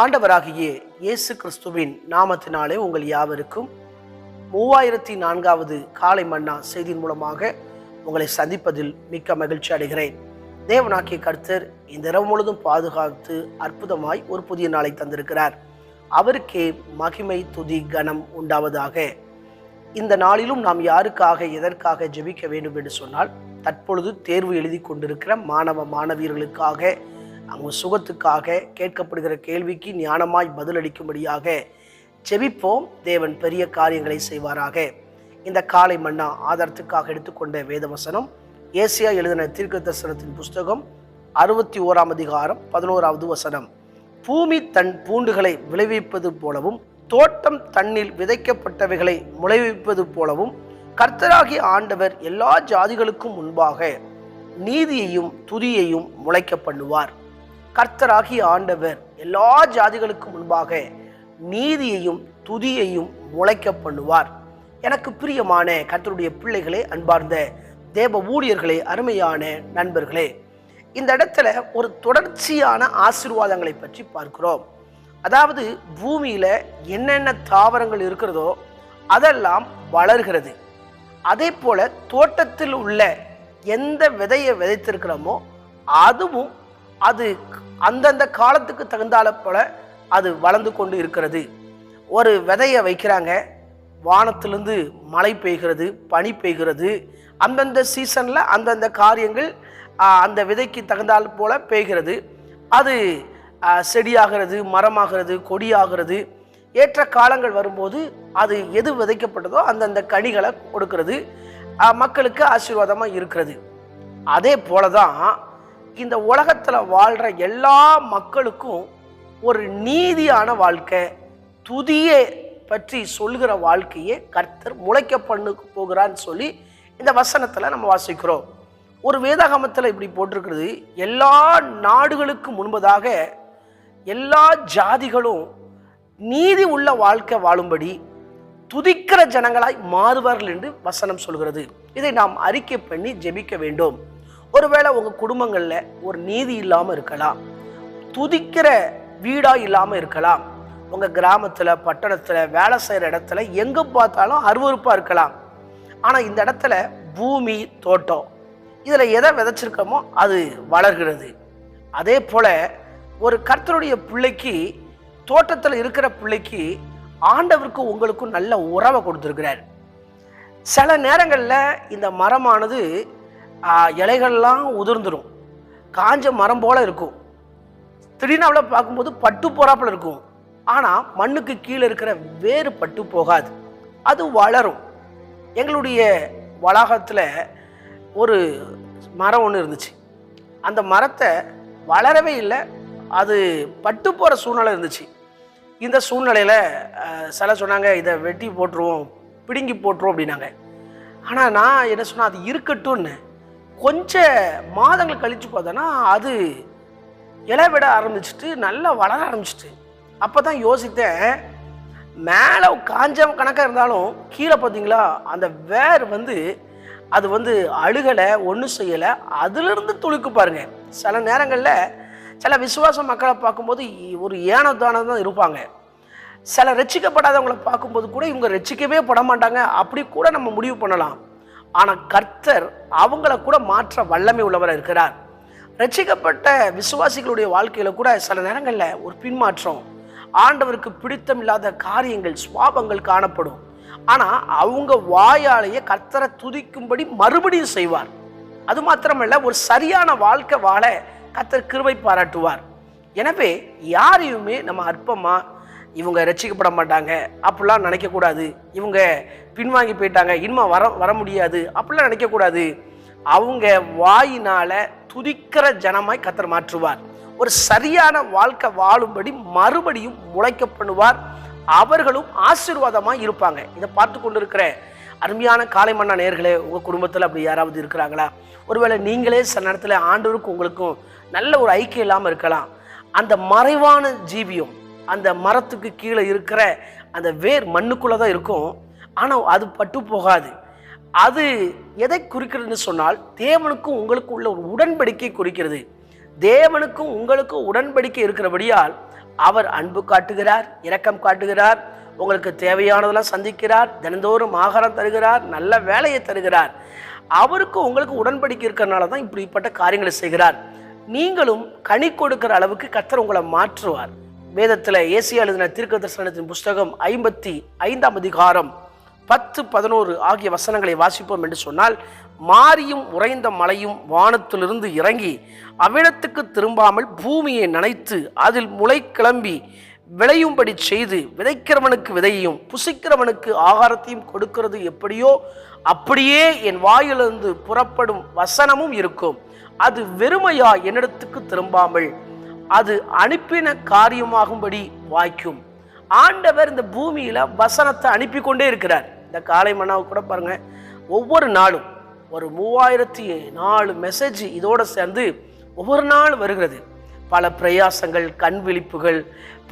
ஆண்டவராகிய இயேசு கிறிஸ்துவின் நாமத்தினாலே உங்கள் யாவருக்கும் மூவாயிரத்தி நான்காவது காலை மன்னா செய்தியின் மூலமாக உங்களை சந்திப்பதில் மிக்க மகிழ்ச்சி அடைகிறேன். தேவனாக்கிய கர்த்தர் இந்த இரவு முழுதும் பாதுகாத்து அற்புதமாய் ஒரு புதிய நாளை தந்திருக்கிறார். அவருக்கே மகிமை துதி கனம் உண்டாவதாக. இந்த நாளிலும் நாம் யாருக்காக எதற்காக ஜெபிக்க வேண்டும் என்று சொன்னால் தற்பொழுது தேர்வு எழுதி கொண்டிருக்கிற மாணவ மாணவியர்களுக்காக அவங்க சுகத்துக்காக கேட்கப்படுகிற கேள்விக்கு ஞானமாய் பதிலளிக்கும்படியாக செவிப்போம் தேவன் பெரிய காரியங்களை செய்வாராக. இந்த காலை மன்னா ஆதாரத்துக்காக எடுத்துக்கொண்ட வேதவசனம் ஏசியா எழுதின தீர்க்க தரிசனத்தின் புஸ்தகம் அறுபத்தி ஓராம் அதிகாரம் பதினோராவது வசனம். பூமி தன் பூண்டுகளை விளைவிப்பது போலவும் தோட்டம் தன்னில் விதைக்கப்பட்டவைகளை முளைவிப்பது போலவும் கர்த்தராகிய ஆண்டவர் எல்லா ஜாதிகளுக்கும் முன்பாக நீதியையும் துதியையும் முளைக்க பண்ணுவார். கர்த்தராகிய ஆண்டவர் எல்லா ஜாதிகளுக்கும் முன்பாக நீதியையும் துதியையும் முளைக்க பண்ணுவார். எனக்கு பிரியமான கர்த்தருடைய பிள்ளைகளே அன்பார்ந்த தேவ ஊழியர்களே அருமையான நண்பர்களே இந்த இடத்துல ஒரு தொடர்ச்சியான ஆசீர்வாதங்களை பற்றி பார்க்கிறோம். அதாவது பூமியில் என்னென்ன தாவரங்கள் இருக்கிறதோ அதெல்லாம் வளர்கிறது. அதே போல் தோட்டத்தில் உள்ள எந்த விதையை விதைத்திருக்கிறோமோ அதுவும் அது அந்தந்த காலத்துக்கு தகுந்தால போல அது வளர்ந்து கொண்டு இருக்கிறது. ஒரு விதையை வைக்கிறாங்க. வானத்திலிருந்து மழை பெய்கிறது பனி பெய்கிறது. அந்தந்த சீசனில் அந்தந்த காரியங்கள் அந்த விதைக்கு தகுந்தால் போல பெய்கிறது. அது செடியாகிறது மரமாகிறது கொடியாகிறது. ஏற்ற காலங்கள் வரும்போது அது எது விதைக்கப்பட்டதோ அந்தந்த கனிகளை கொடுக்கிறது. மக்களுக்கு ஆசீர்வாதமாக இருக்கிறது. அதே போல தான் இந்த உலகத்தில் வாழ்கிற எல்லா மக்களுக்கும் ஒரு நீதியான வாழ்க்கை துதியை பற்றி சொல்கிற வாழ்க்கையை கர்த்தர் முளைக்க பண்ணு போகிறான்னு சொல்லி இந்த வசனத்தில் நம்ம வாசிக்கிறோம். ஒரு வேதாகமத்தில் இப்படி போட்டிருக்கிறது எல்லா நாடுகளுக்கு முன்பதாக எல்லா ஜாதிகளும் நீதி உள்ள வாழ்க்கை வாழும்படி துதிக்கிற ஜனங்களாய் மாறுவார்கள் என்று வசனம் சொல்கிறது. இதை நாம் அறிக்கை பண்ணி ஜெபிக்க வேண்டும். ஒருவேளை உங்கள் குடும்பங்களில் ஒரு நீதி இல்லாமல் இருக்கலாம். துதிக்கிற வீடாக இல்லாமல் இருக்கலாம். உங்கள் கிராமத்தில் பட்டணத்தில் வேலை செய்கிற இடத்துல எங்கே பார்த்தாலும் அருவருப்பாக இருக்கலாம். ஆனால் இந்த இடத்துல பூமி தோட்டம் இதில் எதை விதைச்சிருக்கோமோ அது வளர்கிறது. அதே போல் ஒரு கர்த்தருடைய பிள்ளைக்கு தோட்டத்தில் இருக்கிற பிள்ளைக்கு ஆண்டவருக்கும் உங்களுக்கும் நல்ல உறவை கொடுத்துருக்கிறார். சில நேரங்களில் இந்த மரமானது இலைகள்லாம் உதிர்ந்துடும் காஞ்ச மரம் போல் இருக்கும். திடீர்னு அவளை பார்க்கும்போது பட்டு போகிறாப்புல இருக்கும். ஆனால் மண்ணுக்கு கீழே இருக்கிற வேறு பட்டு போகாது. அது வளரும். எங்களுடைய வளாகத்தில் ஒரு மரம் ஒன்று இருந்துச்சு. அந்த மரத்தை வளரவே இல்லை. அது பட்டு போகிற சூழ்நிலை இருந்துச்சு. இந்த சூழ்நிலையில் சில சொன்னாங்க இதை வெட்டி போட்டுருவோம் பிடுங்கி போட்டுருவோம் அப்படின்னாங்க. ஆனால் நான் என்ன சொன்னேன் அது இருக்கட்டும்னு. கொஞ்ச மாதங்கள் கழித்து பார்த்தோன்னா அது இலை விட ஆரம்பிச்சுட்டு நல்லா வளர ஆரம்பிச்சிட்டு. அப்போ தான் யோசித்தேன் மேலே காஞ்ச கணக்காக இருந்தாலும் கீழே பார்த்தீங்களா அந்த வேர் வந்து அது வந்து அழுகலை ஒன்றும் செய்யலை. அதுலேருந்து துளுக்கு பாருங்க. சில நேரங்களில் சில விசுவாச மக்களை பார்க்கும்போது ஒரு ஏனதானம் தான் இருப்பாங்க. சில ரசிக்கப்படாதவங்களை பார்க்கும்போது கூட இவங்க ரசிக்கவே பட மாட்டாங்க. அப்படி கூட நம்ம முடிவு பண்ணலாம். ஆனால் கர்த்தர் அவங்கள கூட மாற்ற வல்லமை உள்ளவராக இருக்கிறார். ரட்சிக்கப்பட்ட விசுவாசிகளுடைய வாழ்க்கையில் கூட சில நேரங்களில் ஒரு பின்மாற்றம். ஆண்டவருக்கு பிடித்தமில்லாத காரியங்கள் சுவாபங்கள் காணப்படும். ஆனால் அவங்க வாயாலேயே கர்த்தரை துதிக்கும்படி மறுபடியும் செய்வார். அது மாத்திரமல்ல ஒரு சரியான வாழ்க்கை வாழ கர்த்தர் கிருவை பாராட்டுவார். எனவே யாரையுமே நம்ம அற்பமாக இவங்க ரட்சிக்கப்பட மாட்டாங்க. அப்படிலாம் நினைக்கக்கூடாது. இவங்க பின்வாங்கி போயிட்டாங்க. இனிமே வர வர முடியாது. அப்படிலாம் நினைக்கக்கூடாது. அவங்க வாயினால் துதிக்கிற ஜனமாய் கத்தர் மாற்றுவார். ஒரு சரியான வாழ்க்கை வாழும்படி மறுபடியும் முளைக்க பண்ணுவார். அவர்களும் ஆசீர்வாதமாக இருப்பாங்க. இதை பார்த்து கொண்டு இருக்கிற அருமையான காலை மன்னா நேர்களே உங்கள் குடும்பத்தில் அப்படி யாராவது இருக்கிறாங்களா? ஒருவேளை நீங்களே சில நேரத்தில் ஆண்டவருக்கும் உங்களுக்கும் நல்ல ஒரு ஐக்கியம் இல்லாமல் இருக்கலாம். அந்த மறைவான ஜீவியம் அந்த மரத்துக்கு கீழே இருக்கிற அந்த வேர் மண்ணுக்குள்ளே தான் இருக்கும். ஆனால் அது பட்டு போகாது. அது எதை குறிக்கிறதுன்னு சொன்னால் தேவனுக்கும் உங்களுக்கும் உள்ள ஒரு உடன்படிக்கை குறிக்கிறது. தேவனுக்கும் உங்களுக்கும் உடன்படிக்கை இருக்கிறபடியால் அவர் அன்பு காட்டுகிறார் இரக்கம் காட்டுகிறார் உங்களுக்கு தேவையானதெல்லாம் சந்திக்கிறார் தினந்தோறும் ஆகாரம் தருகிறார் நல்ல வேலையை தருகிறார். அவருக்கும் உங்களுக்கு உடன்படிக்கை இருக்கிறனால தான் இப்படிப்பட்ட காரியங்களை செய்கிறார். நீங்களும் கனி கொடுக்கிற அளவுக்கு கத்தர் உங்களை மாற்றுவார். வேதத்தில் ஏசியா எழுதின தீர்க்க தரிசனத்தின் புஸ்தகம் ஐம்பத்தி ஐந்தாம் அதிகாரம் பத்து பதினோரு ஆகிய வசனங்களை வாசிப்போம் என்று சொன்னால் மாரியும் உறைந்த மலையும் வானத்திலிருந்து இறங்கி அவ்விடத்துக்கு திரும்பாமல் பூமியை நனைத்து அதில் முளை கிளம்பி விளையும்படி செய்து விதைக்கிறவனுக்கு விதையையும் புசிக்கிறவனுக்கு ஆகாரத்தையும் கொடுக்கிறது எப்படியோ அப்படியே என் வாயிலிருந்து புறப்படும் வசனமும் இருக்கும். அது வெறுமையா என்னிடத்துக்கு திரும்பாமல் அது அனுப்பின காரியமாகும்படி வாய்க்கும். ஆண்டவர் இந்த பூமியில் வசனத்தை அனுப்பி கொண்டே இருக்கிறார். இந்த காலை மன்னாவை கூட பாருங்கள் ஒவ்வொரு நாளும் ஒரு மூவாயிரத்தி நாலு மெசேஜ் இதோடு சேர்ந்து ஒவ்வொரு நாள் வருகிறது. பல பிரயாசங்கள் கண் விழிப்புகள்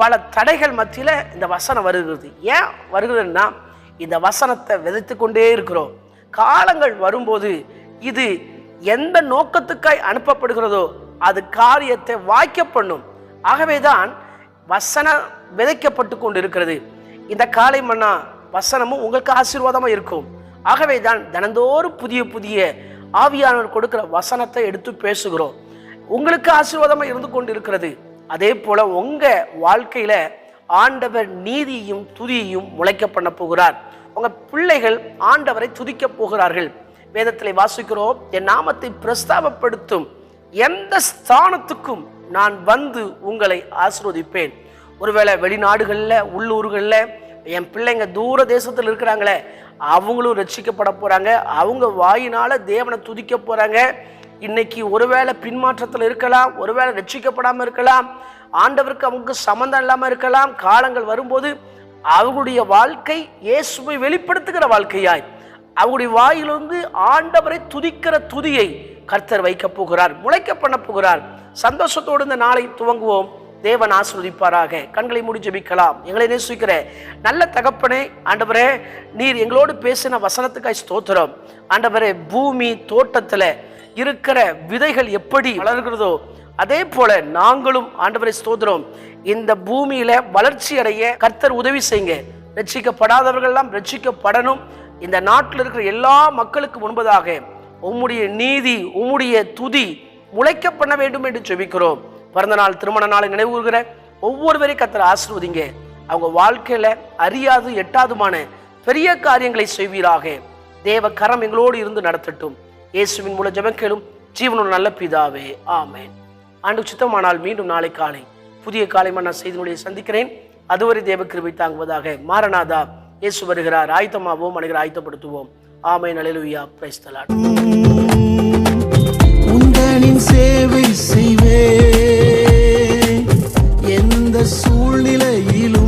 பல தடைகள் மத்தியில் இந்த வசனம் வருகிறது. ஏன் வருகிறதுன்னா இந்த வசனத்தை விதைத்து கொண்டே இருக்கிறோம். காலங்கள் வரும்போது இது எந்த நோக்கத்துக்காய் அனுப்பப்படுகிறதோ அது காரியத்தை வாய்க்க பண்ணும். ஆகவேதான் வசனம் விதைக்கப்பட்டு கொண்டு இருக்கிறது இந்த காலை மன்னா வசனமும் உங்களுக்கு ஆசீர்வாதமாக இருக்கும். ஆகவே தான் தினந்தோறும் புதிய புதிய ஆவியானவர் கொடுக்கிற வசனத்தை எடுத்து பேசுகிறோம். உங்களுக்கு ஆசீர்வாதமாக இருந்து கொண்டு இருக்கிறது அதே போல் உங்கள் வாழ்க்கையில் ஆண்டவர் நீதியும் துதியையும் முளைக்க பண்ண போகிறார். உங்கள் பிள்ளைகள் ஆண்டவரை துதிக்கப் போகிறார்கள். வேதத்தில் வாசிக்கிறோம் என் நாமத்தை பிரஸ்தாபப்படுத்தும். எந்த ஸ்தானத்துக்கும் நான் வந்து உங்களை ஆசிர்வதிப்பேன். ஒருவேளை வெளிநாடுகளில் உள்ளூர்களில் என் பிள்ளைங்க தூர தேசத்தில் இருக்கிறாங்களே அவங்களும் ரட்சிக்கப்பட போகிறாங்க அவங்க வாயினால் தேவனை துதிக்க போகிறாங்க இன்னைக்கு ஒருவேளை பின்மாற்றத்தில் இருக்கலாம் ஒருவேளை ரட்சிக்கப்படாமல் இருக்கலாம் ஆண்டவருக்கு அவங்க சம்மந்தம் இல்லாமல் இருக்கலாம் காலங்கள் வரும்போது அவங்களுடைய வாழ்க்கை இயேசுவை வெளிப்படுத்துகிற வாழ்க்கையாய். அவருடைய வாயிலிருந்து ஆண்டவரை துதிக்கிற துதியை கர்த்தர் வைக்க போகிறார் முளைக்க பண்ண போகிறார். சந்தோஷத்தோடு இந்த நாளை துவங்குவோம். தேவன் ஆசிர்வதிப்பாராக. கண்களை மூடி ஜபிக்கலாம். எங்களை நேசிக்கிற நல்ல தகப்பனே ஆண்டவரே நீர் எங்களோடு பேசின வசனத்துக்காய் ஸ்தோத்திரம். ஆண்டவரே பூமி தோட்டத்தில் இருக்கிற விதைகள் எப்படி வளர்கிறதோ அதே போல நாங்களும் ஆண்டவரை ஸ்தோத்திரம். இந்த பூமியில வளர்ச்சி அடைய கர்த்தர் உதவி செய்யுங்க. ரட்சிக்கப்படாதவர்கள்லாம் ரட்சிக்கப்படணும். இந்த நாட்டில் இருக்கிற எல்லா மக்களுக்கு முன்பதாக உம்முடைய நீதி உம்முடைய துதி முளைக்க பண்ண வேண்டும் என்று செபிக்கிறோம் பிறந்த நாள் திருமண நாளை நினைவுகிற ஒவ்வொருவரையும் கத்திர ஆசீர்வதிங்க. அவங்க வாழ்க்கையில் அறியாது எட்டாதுமான பெரிய காரியங்களை செய்வீராக. தேவ கரம் எங்களோடு இருந்து நடத்தட்டும். இயேசுவின் மூல ஜெபக்கேளும் ஜீவனோட நல்ல பிதாவே ஆமேன். ஆண்டு சுத்தமானால் மீண்டும் நாளை காலை புதிய காலை நான் செய்தினுடைய சந்திக்கிறேன். அதுவரை தேவ கிருபை தாங்குவதாக மாரநாதா இயேசு வருகிறார். ஆயத்தமாவோம் அனைவரை ஆயத்தப்படுத்துவோம். ஆமை நலிலுயா பிரைஸ்தலாட் உந்தனின் சேவை செய்வே எந்த சூழ்நிலையிலும்